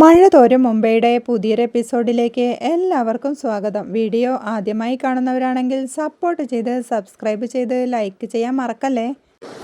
മഴ തോരും മുംബൈയുടെ പുതിയൊരു എപ്പിസോഡിലേക്ക് എല്ലാവർക്കും സ്വാഗതം. വീഡിയോ ആദ്യമായി കാണുന്നവരാണെങ്കിൽ സപ്പോർട്ട് ചെയ്ത് സബ്സ്ക്രൈബ് ചെയ്ത് ലൈക്ക് ചെയ്യാൻ മറക്കല്ലേ?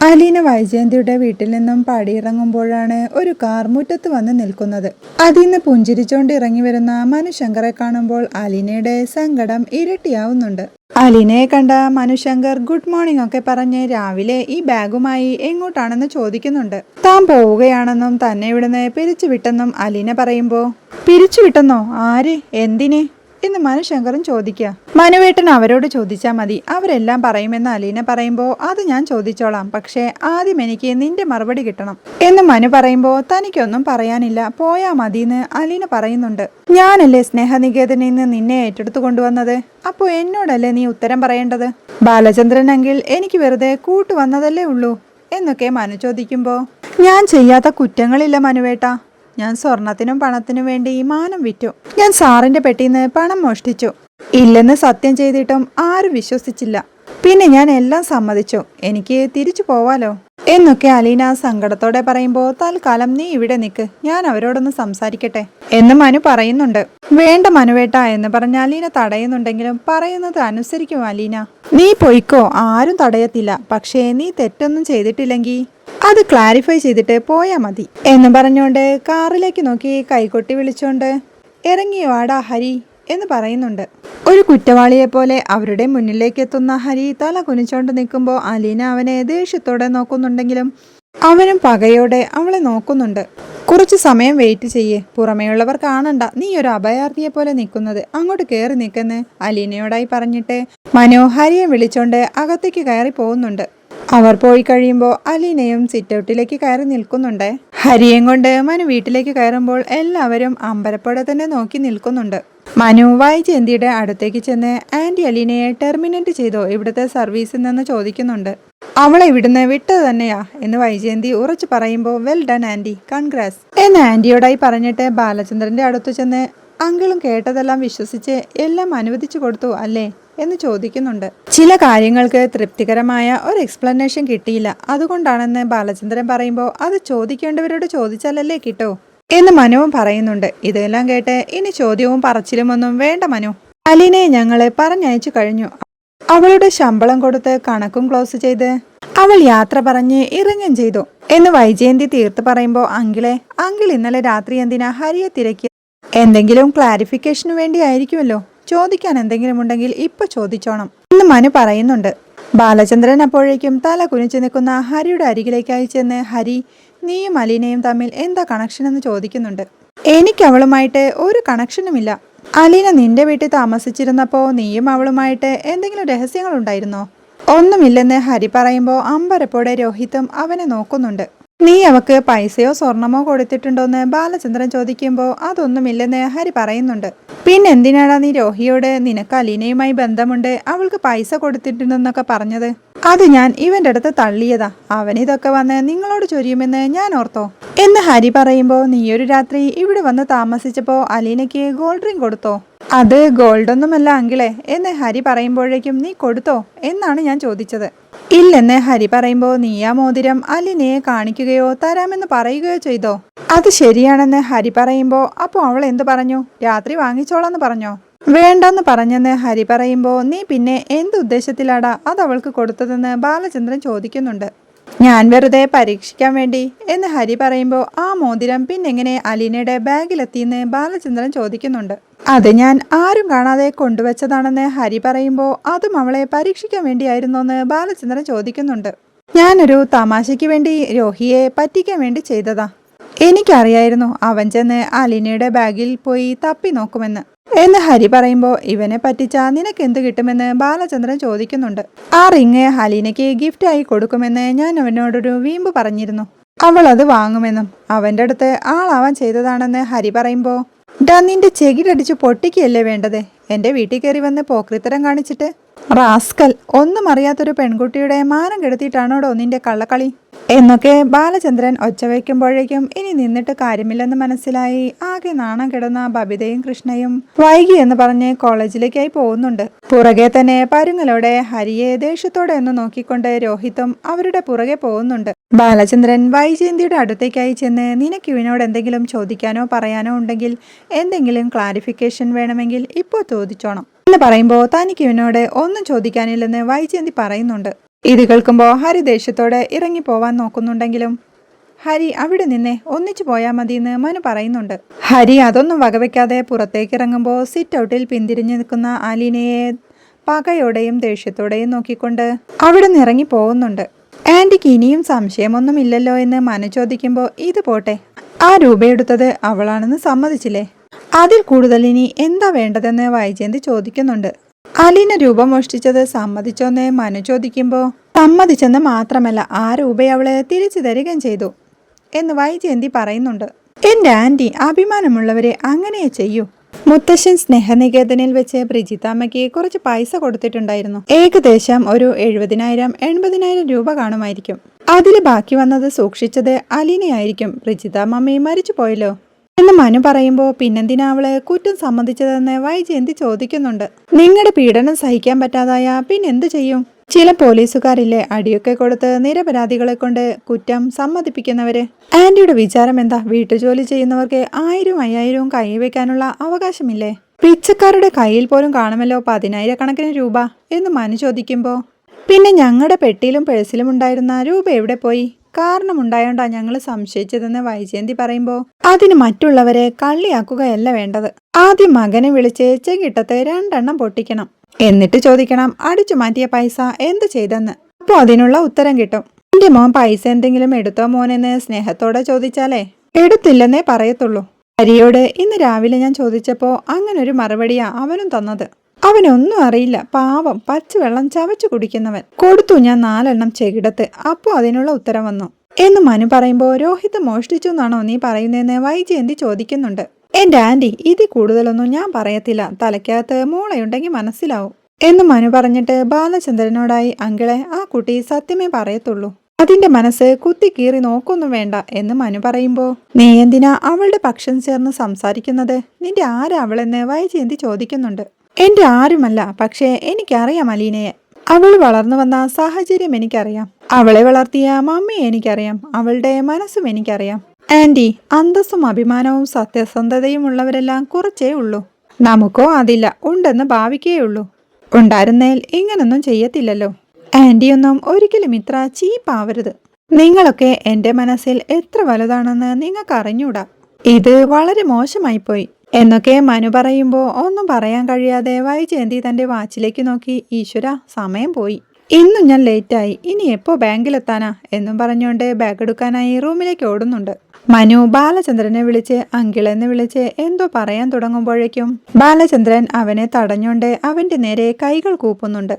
അലീന വൈജയന്തിയുടെ വീട്ടിൽ നിന്നും പടിയിറങ്ങുമ്പോഴാണ് ഒരു കാർ മുറ്റത്ത് വന്ന് നിൽക്കുന്നത്. അതിൽ നിന്ന് പുഞ്ചിരിച്ചോണ്ട് ഇറങ്ങി വരുന്ന മനുശങ്കറെ കാണുമ്പോൾ അലീനയുടെ സങ്കടം ഇരട്ടിയാവുന്നുണ്ട്. അലീനയെ കണ്ട മനുശങ്കർ ഗുഡ് മോർണിംഗ് ഒക്കെ പറഞ്ഞ് രാവിലെ ഈ ബാഗുമായി എങ്ങോട്ടാണെന്ന് ചോദിക്കുന്നുണ്ട്. താൻ പോവുകയാണെന്നും തന്നെ ഇവിടുന്ന് പിരിച്ചുവിട്ടെന്നും അലീന പറയുമ്പോ പിരിച്ചുവിട്ടെന്നോ? ആര്? എന്തിനെ? എന്ന് മനു ശങ്കറും ചോദിക്കുക. മനുവേട്ടൻ അവരോട് ചോദിച്ചാൽ മതി. അവരെല്ലാം പറയുമെന്ന് അലീന പറയുമ്പോൾ അത് ഞാൻ ചോദിച്ചോളാം. പക്ഷേ ആദ്യം എനിക്ക് നിന്റെ മറുപടി കിട്ടണം. എന്ന് മനു പറയുമ്പോൾ തനിക്കൊന്നും പറയാനില്ല. പോയാ മതിയെന്ന് അലീന പറയുന്നുണ്ട്. ഞാനല്ലേ സ്നേഹനികേതനിൽ നിന്ന് നിന്നെ ഏറ്റെടുത്തു കൊണ്ടുവന്നത്? അപ്പോൾ എന്നോടല്ലേ നീ ഉത്തരം പറയേണ്ടത്? ബാലചന്ദ്രൻ എങ്കിൽ എനിക്ക് വെറുതെ കൂട്ടുവന്നതല്ലേ ഉള്ളൂ. എന്നൊക്കെ മനു ചോദിക്കുമ്പോൾ ഞാൻ ചെയ്യാത്ത കുറ്റങ്ങളില്ല മനുവേട്ട. ഞാൻ സ്വർണത്തിനും പണത്തിനും വേണ്ടി മാനം വിറ്റു. ഞാൻ സാറിന്റെ പെട്ടിന്ന് പണം മോഷ്ടിച്ചു. ഇല്ലെന്ന് സത്യം ചെയ്തിട്ടും ആരും വിശ്വസിച്ചില്ല. പിന്നെ ഞാൻ എല്ലാം സമ്മതിച്ചു. എനിക്ക് തിരിച്ചു പോവാലോ? എന്നൊക്കെ അലീന സങ്കടത്തോടെ പറയുമ്പോൾ തൽക്കാലം നീ ഇവിടെ നിൽക്ക് ഞാൻ അവരോടൊന്ന് സംസാരിക്കട്ടെ. എന്ന് മനു പറയുന്നുണ്ട്. വേണ്ട മനുവേട്ട എന്ന് പറഞ്ഞ അലീന തടയുന്നുണ്ടെങ്കിലും പറയുന്നത് അനുസരിക്കും അലീന. നീ പൊയ്ക്കോ ആരും തടയത്തില്ല. പക്ഷേ നീ തെറ്റൊന്നും ചെയ്തിട്ടില്ലെങ്കിൽ അത് ക്ലാരിഫൈ ചെയ്തിട്ട് പോയാ മതി. എന്ന് പറഞ്ഞുകൊണ്ട് കാറിലേക്ക് നോക്കി കൈകൊട്ടി വിളിച്ചോണ്ട് ഇറങ്ങി വാടാ ഹരി? എന്ന് പറയുന്നുണ്ട്. ഒരു കുറ്റവാളിയെപ്പോലെ അവരുടെ മുന്നിലേക്ക് എത്തുന്ന ഹരി തല കുനിച്ചോണ്ട് നിൽക്കുമ്പോൾ അലീന അവനെ ദേഷ്യത്തോടെ നോക്കുന്നുണ്ടെങ്കിലും അവനും പകയോടെ അവളെ നോക്കുന്നുണ്ട്. കുറച്ച് സമയം വെയിറ്റ് ചെയ്യേ. പുറമേയുള്ളവർ കാണണ്ട. നീ ഒരു അഭയാർത്ഥിയെ പോലെ നിൽക്കുന്നത്. അങ്ങോട്ട് കയറി നിൽക്കുന്ന അലീനയോടായി പറഞ്ഞിട്ട് മനോഹാരിയെ വിളിച്ചോണ്ട് അകത്തേക്ക് കയറി പോകുന്നുണ്ട്. അവർ പോയി കഴിയുമ്പോൾ അലീനയും സിറ്റൗട്ടിലേക്ക് കയറി നിൽക്കുന്നുണ്ട്. ഹരിയും കൊണ്ട് മനു വീട്ടിലേക്ക് കയറുമ്പോൾ എല്ലാവരും അമ്പരപ്പോടെ തന്നെ നോക്കി നിൽക്കുന്നുണ്ട്. മനു വൈജയന്തിയുടെ അടുത്തേക്ക് ചെന്ന് ആന്റി അലീനയെ ടെർമിനേറ്റ് ചെയ്തോ ഇവിടുത്തെ സർവീസിൽ നിന്ന് ചോദിക്കുന്നുണ്ട്. അവളെ ഇവിടുന്ന് വിട്ടത് തന്നെയാ എന്ന് വൈജയന്തി ഉറച്ചു പറയുമ്പോൾ വെൽ ഡൺ ആന്റി. കൺഗ്രാസ് എന്ന് ആന്റിയോടായി പറഞ്ഞിട്ട് ബാലചന്ദ്രന്റെ അടുത്ത് ചെന്ന് അങ്കിളും കേട്ടതെല്ലാം വിശ്വസിച്ച് എല്ലാം അനുവദിച്ചു കൊടുത്തു അല്ലേ? എന്ന് ചോദിക്കുന്നുണ്ട്. ചില കാര്യങ്ങൾക്ക് തൃപ്തികരമായ ഒരു എക്സ്പ്ലനേഷൻ കിട്ടിയില്ല. അതുകൊണ്ടാണെന്ന് ബാലചന്ദ്രൻ പറയുമ്പോൾ അത് ചോദിക്കേണ്ടവരോട് ചോദിച്ചാലല്ലേ കിട്ടോ? എന്ന് മനുവും പറയുന്നുണ്ട്. ഇതെല്ലാം കേട്ട് ഇനി ചോദ്യവും പറച്ചിലുമൊന്നും വേണ്ട മനു. അലീനെ ഞങ്ങളെ പറഞ്ഞയച്ചു കഴിഞ്ഞു. അവളുടെ ശമ്പളം കൊടുത്ത് കണക്കും ക്ലോസ് ചെയ്ത് അവൾ യാത്ര പറഞ്ഞ് ഇറങ്ങും ചെയ്തു. എന്ന് വൈജയന്തി തീർത്ത് പറയുമ്പോൾ അങ്കിളെ അങ്കിൾ ഇന്നലെ രാത്രി എന്തിനാ ഹരിയെ തിരക്കി? എന്തെങ്കിലും ക്ലാരിഫിക്കേഷന് വേണ്ടി ആയിരിക്കുമല്ലോ ചോദിക്കാൻ എന്തെങ്കിലും ഉണ്ടെങ്കിൽ ഇപ്പൊ ചോദിച്ചോണം. എന്ന് മനു പറയുന്നുണ്ട്. ബാലചന്ദ്രൻ അപ്പോഴേക്കും തല കുനിച്ചു നിൽക്കുന്ന ഹരിയുടെ അരികിലേക്കായി ചെന്ന് ഹരി നീയും അലീനയും തമ്മിൽ എന്താ കണക്ഷൻ എന്ന് ചോദിക്കുന്നുണ്ട്. എനിക്ക് അവളുമായിട്ട് ഒരു കണക്ഷനുമില്ല അലീന നിന്റെ വീട്ടിൽ താമസിച്ചിരുന്നപ്പോ നീയും അവളുമായിട്ട് എന്തെങ്കിലും രഹസ്യങ്ങൾ ഉണ്ടായിരുന്നോ? ഒന്നുമില്ലെന്ന് ഹരി പറയുമ്പോൾ അമ്പരപ്പോടെ രോഹിതും അവനെ നോക്കുന്നുണ്ട്. നീ അവക്ക് പൈസയോ സ്വർണമോ കൊടുത്തിട്ടുണ്ടോന്ന് ബാലചന്ദ്രൻ ചോദിക്കുമ്പോൾ അതൊന്നുമില്ലെന്ന് ഹരി പറയുന്നുണ്ട്. പിന്നെ എന്തിനാടാ നീ രോഹിയോട് നിനക്ക് അലീനയുമായി ബന്ധമുണ്ട് അവൾക്ക് പൈസ കൊടുത്തിട്ടുണ്ടെന്നൊക്കെ പറഞ്ഞത്? അത് ഞാൻ ഇവന്റെ അടുത്ത് തള്ളിയതാ. അവൻ ഇതൊക്കെ വന്ന് നിങ്ങളോട് ചൊരിയുമെന്ന് ഞാൻ ഓർത്തോ. എന്ന് ഹരി പറയുമ്പോൾ നീയൊരു രാത്രി ഇവിടെ വന്ന് താമസിച്ചപ്പോ അലീനയ്ക്ക് ഗോൾഡ് ഡ്രിങ്ക് കൊടുത്തോ? അത് ഗോൾഡൊന്നുമല്ല അങ്കിളെ എന്ന് ഹരി പറയുമ്പോഴേക്കും നീ കൊടുത്തോ? എന്നാണ് ഞാൻ ചോദിച്ചത്. ഇല്ലെന്ന് ഹരി പറയുമ്പോ നീ ആ മോതിരം അലിനയെ കാണിക്കുകയോ തരാമെന്ന് പറയുകയോ ചെയ്തോ? അത് ശരിയാണെന്ന് ഹരി പറയുമ്പോ അപ്പോൾ അവൾ എന്ത് പറഞ്ഞു? രാത്രി വാങ്ങിച്ചോളാന്ന് പറഞ്ഞോ? വേണ്ടെന്ന് പറഞ്ഞെന്ന് ഹരി പറയുമ്പോൾ നീ പിന്നെ എന്ത് ഉദ്ദേശത്തിലാടാ അത് അവൾക്ക് കൊടുത്തതെന്ന് ബാലചന്ദ്രൻ ചോദിക്കുന്നുണ്ട്. ഞാൻ വെറുതെ പരീക്ഷിക്കാൻ വേണ്ടി എന്ന് ഹരി പറയുമ്പോൾ ആ മോതിരം പിന്നെങ്ങനെ അലീനയുടെ ബാഗിലെത്തിയെന്ന് ബാലചന്ദ്രൻ ചോദിക്കുന്നുണ്ട്. അത് ഞാൻ ആരും കാണാതെ കൊണ്ടുവച്ചതാണെന്ന് ഹരി പറയുമ്പോൾ അതും അവളെ പരീക്ഷിക്കാൻ വേണ്ടിയായിരുന്നോന്ന് ബാലചന്ദ്രൻ ചോദിക്കുന്നുണ്ട്. ഞാനൊരു തമാശയ്ക്ക് വേണ്ടി രോഹിയെ പറ്റിക്കാൻ വേണ്ടി ചെയ്തതാ. എനിക്കറിയായിരുന്നു അവൻ ചെന്ന് അലിനയുടെ ബാഗിൽ പോയി തപ്പി നോക്കുമെന്ന്. എന്ന് ഹരി പറയുമ്പോൾ ഇവനെ പറ്റിച്ച നിനക്ക് എന്ത് കിട്ടുമെന്ന് ബാലചന്ദ്രൻ ചോദിക്കുന്നുണ്ട്. ആ റിങ് ഹലീനയ്ക്ക് ഗിഫ്റ്റായി കൊടുക്കുമെന്ന് ഞാൻ അവനോടൊരു വീമ്പ് പറഞ്ഞിരുന്നു. അവൾ അത് വാങ്ങുമെന്നും അവന്റെ അടുത്ത് ആളാവാൻ ചെയ്തതാണെന്ന് ഹരി പറയുമ്പോൾ ഡാ നിന്റെ ചെകിടടിച്ച് പൊട്ടിക്കുകയല്ലേ വേണ്ടത്? എന്റെ വീട്ടിൽ കയറി വന്ന് പോക്രിത്തരം കാണിച്ചിട്ട് റാസ്കൽ ഒന്നും അറിയാത്തൊരു പെൺകുട്ടിയുടെ മാനം കെടുത്തിയിട്ടാണോടോ നിന്റെ കള്ളക്കളി? എന്നൊക്കെ ബാലചന്ദ്രൻ ഒച്ച വയ്ക്കുമ്പോഴേക്കും ഇനി നിന്നിട്ട് കാര്യമില്ലെന്ന് മനസ്സിലായി. ആകെ നാണം കിടന്ന ബബിതയും കൃഷ്ണയും വൈകി എന്ന് പറഞ്ഞ് കോളേജിലേക്കായി പോകുന്നുണ്ട്. പുറകെ തന്നെ പരുങ്ങലോടെ ഹരിയെ ദേഷ്യത്തോടെ ഒന്ന് നോക്കിക്കൊണ്ട് രോഹിത്തും അവരുടെ പുറകെ പോകുന്നുണ്ട്. ബാലചന്ദ്രൻ വൈജയന്തിയുടെ അടുത്തേക്കായി ചെന്ന് നിനക്ക് ഇവനോട് എന്തെങ്കിലും ചോദിക്കാനോ പറയാനോ ഉണ്ടെങ്കിൽ എന്തെങ്കിലും ക്ലാരിഫിക്കേഷൻ വേണമെങ്കിൽ ഇപ്പോൾ ചോദിച്ചോണം. എന്ന് പറയുമ്പോൾ തനിക്ക് ഇവനോട് ഒന്നും ചോദിക്കാനില്ലെന്ന് വൈജയന്തി പറയുന്നുണ്ട്. ഇത് കേൾക്കുമ്പോൾ ഹരി ദേഷ്യത്തോടെ ഇറങ്ങി പോവാൻ നോക്കുന്നുണ്ടെങ്കിലും ഹരി അവിടെ നിന്നെ ഒന്നിച്ചു പോയാൽ മതിയെന്ന് മനു പറയുന്നുണ്ട്. ഹരി അതൊന്നും വകവെക്കാതെ പുറത്തേക്ക് ഇറങ്ങുമ്പോൾ സിറ്റ് ഔട്ടിൽ പിന്തിരിഞ്ഞു നിൽക്കുന്ന ആലീനയെ പകയോടെയും ദേഷ്യത്തോടെയും നോക്കിക്കൊണ്ട് അവിടെ നിന്ന് ഇറങ്ങി പോകുന്നുണ്ട്. ആന്റിക്ക് ഇനിയും സംശയമൊന്നുമില്ലല്ലോ എന്ന് മനു ചോദിക്കുമ്പോൾ ഇത് പോട്ടെ ആ രൂപയെടുത്തത് അവളാണെന്ന് സമ്മതിച്ചില്ലേ? അതിൽ കൂടുതൽ ഇനി എന്താ വേണ്ടതെന്ന് വൈജയന്തി ചോദിക്കുന്നുണ്ട്. അലീന രൂപ മോഷ്ടിച്ചത് സമ്മതിച്ചോന്ന് മനു ചോദിക്കുമ്പോൾ സമ്മതിച്ചെന്ന് മാത്രമല്ല ആ രൂപ അവളെ തിരിച്ചു തരികയും ചെയ്തു എന്ന് വൈജയന്തി പറയുന്നുണ്ട്. എന്റെ ആന്റി അഭിമാനമുള്ളവരെ അങ്ങനെ ചെയ്യൂ. മുത്തശ്ശൻ സ്നേഹനികേതനിൽ വെച്ച് ബ്രിജിത്താമ്മയ്ക്ക് കുറച്ച് പൈസ കൊടുത്തിട്ടുണ്ടായിരുന്നു. ഏകദേശം ഒരു എഴുപതിനായിരം എൺപതിനായിരം രൂപ കാണുമായിരിക്കും. അതിൽ ബാക്കി വന്നത് സൂക്ഷിച്ചത് അലീനയായിരിക്കും. ബ്രിജിതാമ്മയും മരിച്ചു പോയല്ലോ എന്ന് മനു പറയുമ്പോൾ പിന്നെന്തിനാ അവൾ കുറ്റം സമ്മതിച്ചതെന്ന് വൈജയന്തി ചോദിക്കുന്നുണ്ട്. നിങ്ങളുടെ പീഡനം സഹിക്കാൻ പറ്റാതായ പിന്നെന്ത് ചെയ്യും? ചില പോലീസുകാരില്ലേ അടിയൊക്കെ കൊടുത്ത് നിരപരാധികളെ കൊണ്ട് കുറ്റം സമ്മതിപ്പിക്കുന്നവര്? ആന്റിയുടെ വിചാരം എന്താ? വീട്ടുജോലി ചെയ്യുന്നവർക്ക് ആയിരം അയ്യായിരവും കൈവയ്ക്കാനുള്ള അവകാശമില്ലേ? പിച്ചക്കാരുടെ കയ്യിൽ പോലും കാണുമല്ലോ പതിനായിരക്കണക്കിന് രൂപ എന്ന് മനു ചോദിക്കുമ്പോൾ പിന്നെ ഞങ്ങളുടെ പെട്ടിയിലും പേഴ്സിലും ഉണ്ടായിരുന്ന രൂപ എവിടെ പോയി? കാരണമുണ്ടായോണ്ടാ ഞങ്ങൾ സംശയിച്ചതെന്ന് വൈജയന്തി പറയുമ്പോൾ അതിന് മറ്റുള്ളവരെ കള്ളിയാക്കുകയല്ല വേണ്ടത്. ആദ്യം മകനെ വിളിച്ച് ചെകിട്ടത്ത് രണ്ടെണ്ണം പൊട്ടിക്കണം. എന്നിട്ട് ചോദിക്കണം അടിച്ചു മാറ്റിയ പൈസ എന്ത് ചെയ്തെന്ന്? അപ്പോൾ അതിനുള്ള ഉത്തരം കിട്ടും. എന്റെ മോൻ പൈസ എന്തെങ്കിലും എടുത്തോ മോനെന്ന് സ്നേഹത്തോടെ ചോദിച്ചാലേ? എടുത്തില്ലെന്നേ പറയത്തുള്ളൂ. ഹരിയോട് ഇന്ന് രാവിലെ ഞാൻ ചോദിച്ചപ്പോൾ അങ്ങനൊരു മറുപടിയാ അവനും തന്നത്. അവനൊന്നും അറിയില്ല. പാവം പച്ചവെള്ളം ചവച്ചു കുടിക്കുന്നവൻ. കൊടുത്തു ഞാൻ നാലെണ്ണം ചെകിടത്ത്. അപ്പോൾ അതിനുള്ള ഉത്തരം വന്നു. എന്ന് മനു പറയുമ്പോൾ രോഹിത് മോഷ്ടിച്ചു എന്നാണോ നീ പറയുന്നതെന്ന് വൈജയന്തി ചോദിക്കുന്നുണ്ട്. എന്റെ ആന്റി ഇതിൽ കൂടുതലൊന്നും ഞാൻ പറയത്തില്ല. തലയ്ക്കകത്ത് മൂളയുണ്ടെങ്കിൽ മനസ്സിലാവും. എന്ന് മനു പറഞ്ഞിട്ട് ബാലചന്ദ്രനോടായി അങ്കിളെ ആ കുട്ടി സത്യമേ പറയത്തുള്ളൂ. അതിന്റെ മനസ്സ് കുത്തി കീറി നോക്കൊന്നും വേണ്ട. എന്ന് മനു പറയുമ്പോ നീ എന്തിനാ അവളുടെ പക്ഷം ചേർന്ന് സംസാരിക്കുന്നത്? നിന്റെ ആരാ അവളെന്ന് വൈജയന്തി ചോദിക്കുന്നുണ്ട്. എന്റെ ആരുമല്ല പക്ഷേ എനിക്കറിയാം അലീനയെ. അവൾ വളർന്നു വന്ന സാഹചര്യം എനിക്കറിയാം. അവളെ വളർത്തിയ മമ്മി എനിക്കറിയാം. അവളുടെ മനസ്സും എനിക്കറിയാം. ആന്റി അന്തസ്സും അഭിമാനവും സത്യസന്ധതയും ഉള്ളവരെല്ലാം കുറച്ചേ ഉള്ളൂ. നമുക്കോ അതില്ല ഉണ്ടെന്ന് ഭാവിക്കേ ഉള്ളൂ. ഉണ്ടായിരുന്നേൽ ഇങ്ങനൊന്നും ചെയ്യത്തില്ലല്ലോ. ആന്റിയൊന്നും ഒരിക്കലും ഇത്ര ചീപ്പാവരുത് നിങ്ങളൊക്കെ എന്റെ മനസ്സിൽ എത്ര വലുതാണെന്ന് നിങ്ങൾക്ക് അറിഞ്ഞൂടാ ഇത് വളരെ മോശമായിപ്പോയി. എന്നൊക്കെ മനു പറയുമ്പോൾ ഒന്നും പറയാൻ കഴിയാതെ വൈജയന്തി തന്റെ വാച്ചിലേക്ക് നോക്കി ഈശ്വര സമയം പോയി. ഇന്നും ഞാൻ ലേറ്റായി. ഇനി എപ്പോ ബാങ്കിലെത്താനാ? എന്നും പറഞ്ഞുകൊണ്ട് ബാഗ് എടുക്കാനായി റൂമിലേക്ക് ഓടുന്നുണ്ട്. മനു ബാലചന്ദ്രനെ വിളിച്ച് അങ്കിളെന്ന് വിളിച്ച് എന്തോ പറയാൻ തുടങ്ങുമ്പോഴേക്കും? ബാലചന്ദ്രൻ അവനെ തടഞ്ഞുകൊണ്ട് അവന്റെ നേരെ കൈകൾ കൂപ്പുന്നുണ്ട്.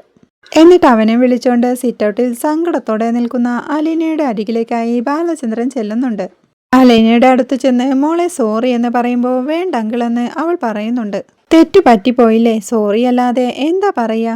എന്നിട്ട് അവനെ വിളിച്ചുകൊണ്ട് സിറ്റൗട്ടിൽ സങ്കടത്തോടെ നിൽക്കുന്ന അലീനയുടെ അരികിലേക്കായി ബാലചന്ദ്രൻ ചെല്ലുന്നുണ്ട്. അലീനയുടെ അടുത്ത് ചെന്ന് മോളെ സോറി എന്ന് പറയുമ്പോൾ വേണ്ട അങ്കിളെന്ന് അവൾ പറയുന്നുണ്ട്. തെറ്റു പറ്റിപ്പോയില്ലേ? സോറി അല്ലാതെ എന്താ പറയാ?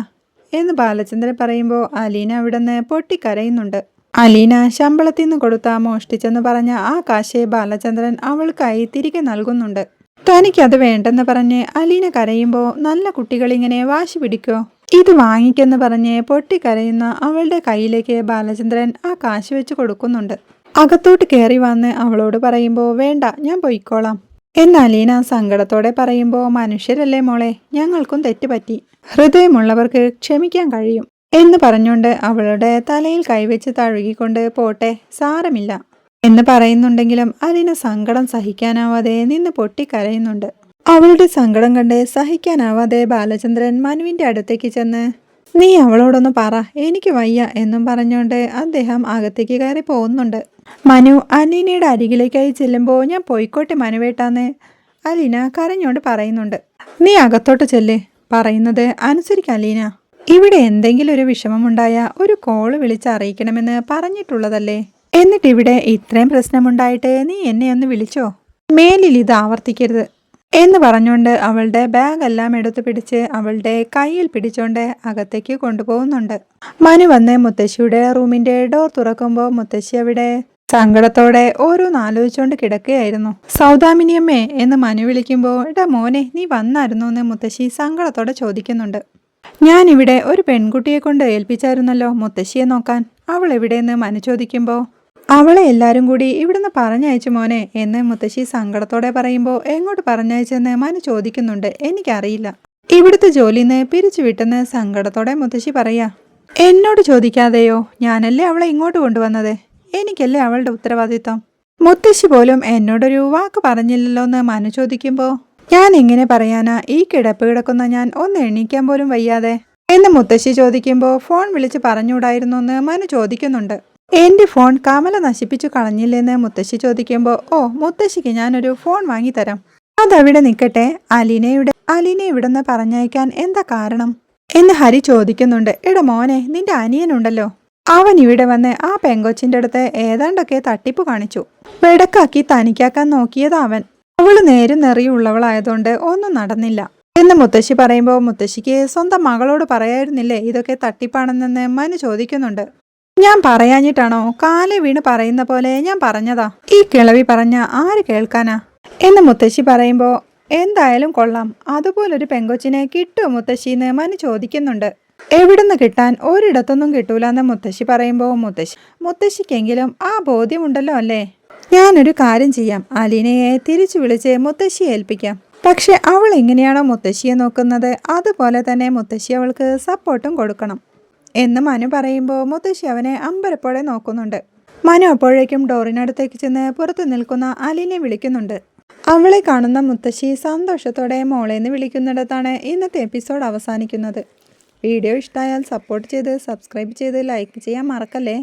എന്ന് ബാലചന്ദ്രൻ പറയുമ്പോൾ അലീന അവിടുന്ന് പൊട്ടിക്കരയുന്നുണ്ട്. അലീന ശമ്പളത്തിൽ നിന്ന് കൊടുത്ത മോഷ്ടിച്ചെന്ന് പറഞ്ഞ ആ കാശെ ബാലചന്ദ്രൻ അവൾക്കായി തിരികെ നൽകുന്നുണ്ട്. തനിക്കത് വേണ്ടെന്ന് പറഞ്ഞ് അലീന കരയുമ്പോൾ നല്ല കുട്ടികളിങ്ങനെ വാശി പിടിക്കോ? ഇത് വാങ്ങിക്കെന്ന് പറഞ്ഞ് പൊട്ടിക്കരയുന്ന അവളുടെ കയ്യിലേക്ക് ബാലചന്ദ്രൻ ആ കാശ് വെച്ച് കൊടുക്കുന്നുണ്ട്. അകത്തോട്ട് കയറി വന്ന് അവളോട് പറയുമ്പോൾ വേണ്ട ഞാൻ പോയിക്കോളാം. എന്നാലീന സങ്കടത്തോടെ പറയുമ്പോൾ മനുഷ്യരല്ലേ മോളെ ഞങ്ങൾക്കും തെറ്റുപറ്റി. ഹൃദയമുള്ളവർക്ക് ക്ഷമിക്കാൻ കഴിയും. എന്ന് പറഞ്ഞുകൊണ്ട് അവളുടെ തലയിൽ കൈവച്ച് തഴുകിക്കൊണ്ട് പോട്ടെ സാരമില്ല. എന്ന് പറയുന്നുണ്ടെങ്കിലും അലീന സങ്കടം സഹിക്കാനാവാതെ നിന്ന് പൊട്ടിക്കരയുന്നുണ്ട്. അവളുടെ സങ്കടം കണ്ട് സഹിക്കാനാവാതെ ബാലചന്ദ്രൻ മനുവിന്റെ അടുത്തേക്ക് ചെന്ന് നീ അവളോടൊന്ന് പറ. എനിക്ക് വയ്യ എന്നും പറഞ്ഞുകൊണ്ട് അദ്ദേഹം അകത്തേക്ക് കയറി പോകുന്നുണ്ട്. മനു അലീനയുടെ അരികിലേക്കായി ചെല്ലുമ്പോൾ ഞാൻ പോയിക്കോട്ടെ മനുവേട്ടാന്ന്. അലീന കരഞ്ഞോണ്ട് പറയുന്നുണ്ട്. നീ അകത്തോട്ട് ചെല്ലേ. പറയുന്നത് അനുസരിക്ക അലീന. ഇവിടെ എന്തെങ്കിലും ഒരു വിഷമമുണ്ടായ ഒരു കോൾ വിളിച്ച് അറിയിക്കണമെന്ന് പറഞ്ഞിട്ടുള്ളതല്ലേ? എന്നിട്ടിവിടെ ഇത്രയും പ്രശ്നമുണ്ടായിട്ട് നീ എന്നെ ഒന്ന് വിളിച്ചോ? മേലിൽ ഇത് ആവർത്തിക്കരുത്. എന്ന് പറഞ്ഞുകൊണ്ട് അവളുടെ ബാഗ് എല്ലാം എടുത്തു പിടിച്ച് അവളുടെ കയ്യിൽ പിടിച്ചോണ്ട് അകത്തേക്ക് കൊണ്ടുപോകുന്നുണ്ട്. മനു വന്ന് മുത്തശ്ശിയുടെ റൂമിന്റെ ഡോർ തുറക്കുമ്പോൾ മുത്തശ്ശി അവിടെ സങ്കടത്തോടെ ഓരോന്ന് ആലോചിച്ചുകൊണ്ട് കിടക്കുകയായിരുന്നു. സൗദാമിനിയമ്മേ എന്ന് മനു വിളിക്കുമ്പോൾ എടാ മോനെ നീ വന്നായിരുന്നു എന്ന് മുത്തശ്ശി സങ്കടത്തോടെ ചോദിക്കുന്നുണ്ട്. ഞാനിവിടെ ഒരു പെൺകുട്ടിയെ കൊണ്ട് ഏൽപ്പിച്ചായിരുന്നല്ലോ മുത്തശ്ശിയെ നോക്കാൻ. അവൾ എവിടെയെന്ന് മനു ചോദിക്കുമ്പോൾ അവളെ എല്ലാവരും കൂടി ഇവിടുന്ന് പറഞ്ഞയച്ചു മോനെ എന്ന് മുത്തശ്ശി സങ്കടത്തോടെ പറയുമ്പോൾ എങ്ങോട്ട് പറഞ്ഞയച്ചെന്ന് മനു ചോദിക്കുന്നുണ്ട്. എനിക്കറിയില്ല. ഇവിടുത്തെ ജോലിന്ന് പിരിച്ചു വിട്ടെന്ന് സങ്കടത്തോടെ മുത്തശ്ശി പറയാ എന്നോട് ചോദിക്കാതെയോ? ഞാനല്ലേ അവളെ ഇങ്ങോട്ട് കൊണ്ടുവന്നത്? എനിക്കല്ലേ അവളുടെ ഉത്തരവാദിത്വം? മുത്തശ്ശി പോലും എന്നോടൊരു വാക്ക് പറഞ്ഞില്ലല്ലോ എന്ന് മനു ചോദിക്കുമ്പോൾ ഞാൻ എങ്ങനെ പറയാനാ? ഈ കിടപ്പ് കിടക്കുന്ന ഞാൻ ഒന്ന് എണീക്കാൻ പോലും വയ്യാതെ? എന്ന് മുത്തശ്ശി ചോദിക്കുമ്പോൾ ഫോൺ വിളിച്ച് പറഞ്ഞുകൂടായിരുന്നു എന്ന് മനു ചോദിക്കുന്നുണ്ട്. എന്റെ ഫോൺ കമല നശിപ്പിച്ചു കളഞ്ഞില്ലെന്ന് മുത്തശ്ശി ചോദിക്കുമ്പോൾ ഓ മുത്തശ്ശിക്ക് ഞാനൊരു ഫോൺ വാങ്ങിത്തരാം അതവിടെ നിൽക്കട്ടെ അലീനയുടെ അലീനെ ഇവിടുന്ന് പറഞ്ഞയക്കാൻ എന്താ കാരണം? എന്ന് ഹരി ചോദിക്കുന്നുണ്ട്. എടാ മോനെ നിന്റെ അനിയനുണ്ടല്ലോ. അവൻ ഇവിടെ വന്ന് ആ പെങ്കൊച്ചിന്റെ അടുത്ത് ഏതാണ്ടൊക്കെ തട്ടിപ്പ് കാണിച്ചു. വെടക്കാക്കി തനിക്കാക്കാൻ നോക്കിയത് അവൻ. അവൾ നേരും നിറയുള്ളവളായതുകൊണ്ട് ഒന്നും നടന്നില്ല. എന്ന് മുത്തശ്ശി പറയുമ്പോൾ മുത്തശ്ശിക്ക് സ്വന്തം മകളോട് പറയായിരുന്നില്ലേ ഇതൊക്കെ തട്ടിപ്പാണെന്നെന്ന് മനു ചോദിക്കുന്നുണ്ട്. ഞാൻ പറയാഞ്ഞിട്ടാണോ? കാലെ വീണ് പറയുന്ന പോലെ ഞാൻ പറഞ്ഞതാ. ഈ കിളവി പറഞ്ഞ ആര് കേൾക്കാനാ? എന്ന് മുത്തശ്ശി പറയുമ്പോൾ എന്തായാലും കൊള്ളാം. അതുപോലൊരു പെങ്കൊച്ചിനെ കിട്ടുമോ മുത്തശ്ശിന്ന് മനു ചോദിക്കുന്നുണ്ട്. എവിടുന്ന് കിട്ടാൻ ഒരിടത്തൊന്നും കിട്ടൂലെന്ന് മുത്തശ്ശി പറയുമ്പോൾ മുത്തശ്ശി മുത്തശ്ശിക്കെങ്കിലും ആ ബോധ്യമുണ്ടല്ലോ അല്ലേ? ഞാനൊരു കാര്യം ചെയ്യാം. അലീനയെ തിരിച്ചു വിളിച്ച് മുത്തശ്ശിയെ ഏൽപ്പിക്കാം. പക്ഷെ അവൾ എങ്ങനെയാണോ മുത്തശ്ശിയെ നോക്കുന്നത് അതുപോലെ തന്നെ മുത്തശ്ശി അവൾക്ക് സപ്പോർട്ടും കൊടുക്കണം. എന്ന് മനു പറയുമ്പോൾ മുത്തശ്ശി അവനെ അമ്പരപ്പോടെ നോക്കുന്നുണ്ട്. മനു അപ്പോഴേക്കും ഡോറിനടുത്തേക്ക് ചെന്ന് പുറത്തു നിൽക്കുന്ന അലിനെ വിളിക്കുന്നുണ്ട്. അവളെ കാണുന്ന മുത്തശ്ശി സന്തോഷത്തോടെ മോളേന്ന് വിളിക്കുന്നിടത്താണ് ഇന്നത്തെ എപ്പിസോഡ് അവസാനിക്കുന്നത്. വീഡിയോ ഇഷ്ടമായാൽ സപ്പോർട്ട് ചെയ്ത് സബ്സ്ക്രൈബ് ചെയ്ത് ലൈക്ക് ചെയ്യാൻ മറക്കല്ലേ?